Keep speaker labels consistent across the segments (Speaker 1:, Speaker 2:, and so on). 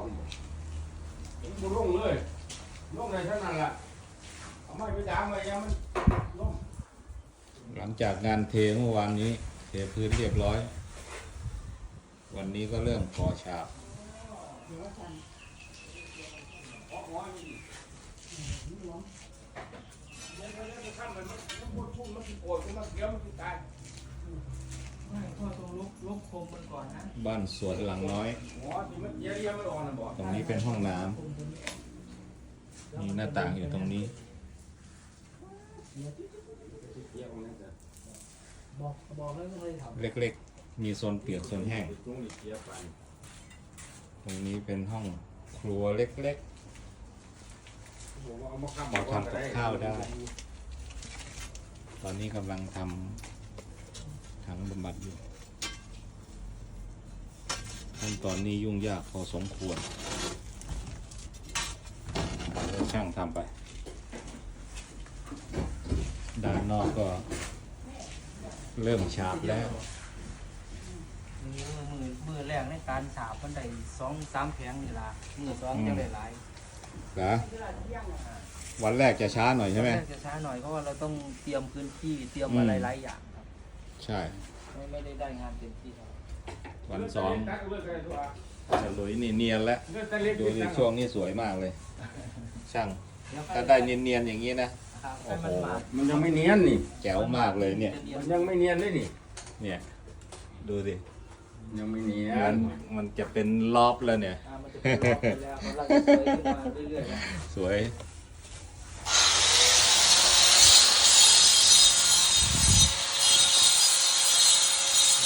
Speaker 1: ผมบ่ลงเลยลงในเท่านั้นล่ะเอาไม้ไปดามไว้ยังมันลง
Speaker 2: หลังจากงานเทเมื่อวานนี้เทพื้นเรียบร้อย วันนี้ก็เริ่มก่อฉาบ
Speaker 1: ออกหัวนี่เดี๋ยวเดี๋ยวเดี๋ยวข้ามไปมันมันพูดพูดมันสิโกรธมันเดี๋ยวมันสิตาย
Speaker 3: ไม่พ่อต้องลุกลุกโคมมันก่อนนะ
Speaker 2: บ้านสวนหลังน้อย
Speaker 1: หัวที่มันเยี่ยมมันอ่อนน่ะบ่
Speaker 2: ตรงนี้เป็นห้องน้ำ
Speaker 3: โคมตัวนี้
Speaker 2: มีหน้าต่างอยู่ตรงนี้
Speaker 1: เยี่ยมมันจะ
Speaker 3: บอกบอกแล้วไม่เคยท
Speaker 2: เล็กๆ มีโซนเปียกโซนแห้ง
Speaker 1: ตรงนี้เยี่ยมไป
Speaker 2: ตรงนี้เป็นห้องครัวเล็ก
Speaker 1: บอกว่าเอามาค้ำ
Speaker 2: เราทำกับข้าวได้ๆตอนนี้กำลังทำ ถังบำบัดอยู่ขั้นตอนนี้ยุ่งยากพอสมควรเดี๋ยวช่างทำไป ด้านนอกก็เริ่มฉาบแล้วำ
Speaker 3: นี่มือมือแรกในการสาบมันได้สองสามแผงนี่ล่ะมือสองจะได้หลาย
Speaker 2: เหรอวันแรกจะช้าหน่อยใช่ไหม
Speaker 3: แรกจะช้าหน่อยเพราะว่าเราต้องเตรียมพื้นที่เตรียมอะไร
Speaker 2: อืม
Speaker 3: หลายอย่างครับ
Speaker 2: ใช่
Speaker 3: ไม่ไม่ได้ได้งานเต็มที่เท่าไหร่
Speaker 2: วันสอง
Speaker 1: ตักเลือกอะไรตัว
Speaker 2: จะลุยนี่เนียนแล้ว
Speaker 1: เลือกแต่เล็ก
Speaker 2: ดู
Speaker 1: นิ
Speaker 2: ใน
Speaker 1: ด
Speaker 2: ช่วงนี้สวยมากเลย ช่าง
Speaker 3: เดี๋ยว
Speaker 2: ถ้าได้เนียนๆอย่างนี้นะ
Speaker 3: ครับ
Speaker 2: โอ้
Speaker 3: ให้
Speaker 2: โห
Speaker 3: มันมา
Speaker 1: มันยังไม่เนียนนี่
Speaker 2: แจ๋วมากเลยเนี่ย
Speaker 1: มันยังไม่เนียนเลยนี่
Speaker 2: เนี่ย ดูสิ
Speaker 1: ยังไม่เนีย
Speaker 2: มันนมันจะเป็นรอบแล้วเนี่ย
Speaker 3: อ่ามันจะเป็นรอบไปแล้วกำลังจะสวยขึ้นมาเรื่อยๆนะ
Speaker 2: สวย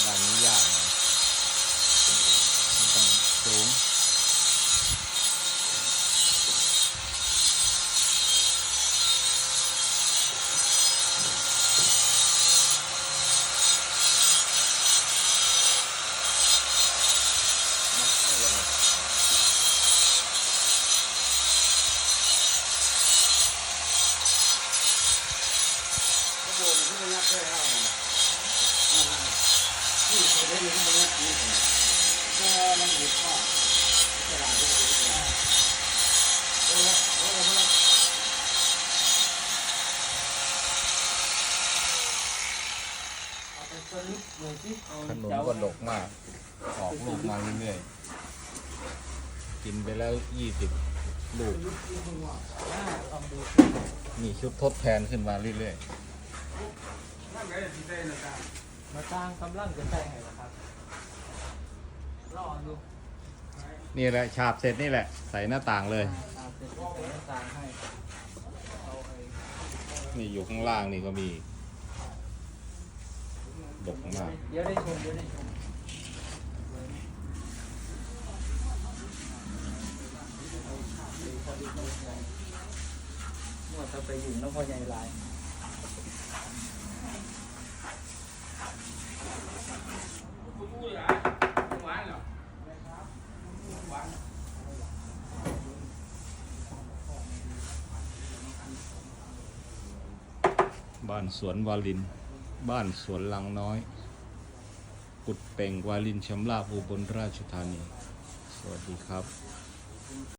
Speaker 2: ด้านนี้ยากหน่อยไม่ต้องสูง
Speaker 1: กระโปร งที่มันยัดได้แล้วนะนี่เขาได้ยินมันยัดนี่ก็มันหยุดว่าตลาดที่หยุดว่าโอ้โหโอ้โห
Speaker 3: เอาไปสรุปเลยสิเอา
Speaker 2: ขนุน
Speaker 3: เจ้า
Speaker 2: ก็ดกมาก ออกลูกมาเรื่อยๆ กินไปแล้วยี่สิบลูก มีชุดทดแทนขึ้นมาเรื่อยๆ
Speaker 1: นั่นไงที่ได้นะจ๊ะ
Speaker 3: มาสร้างกำลังจะใส่ให้นะครับรอดู
Speaker 2: ๆนี่แหละฉาบเสร็จนี่แหละ ใส่หน้าต่างเลย
Speaker 3: ตามเป็นเป็นสร้างให้เอาไอ้
Speaker 2: นี่อยู่ข้างล่างนี่ก็มีดกมาก
Speaker 3: เดี๋ยวได้ชมเดี๋ยวได้ชมเมื่อจะไปอยู่น้ำพ่อใหญ่หลาย
Speaker 2: บ้านสวนวาลิน บ้านสวนลังน้อย กุดเป่งวาลินชำราบอุบลราชธานี สวัสดีครับ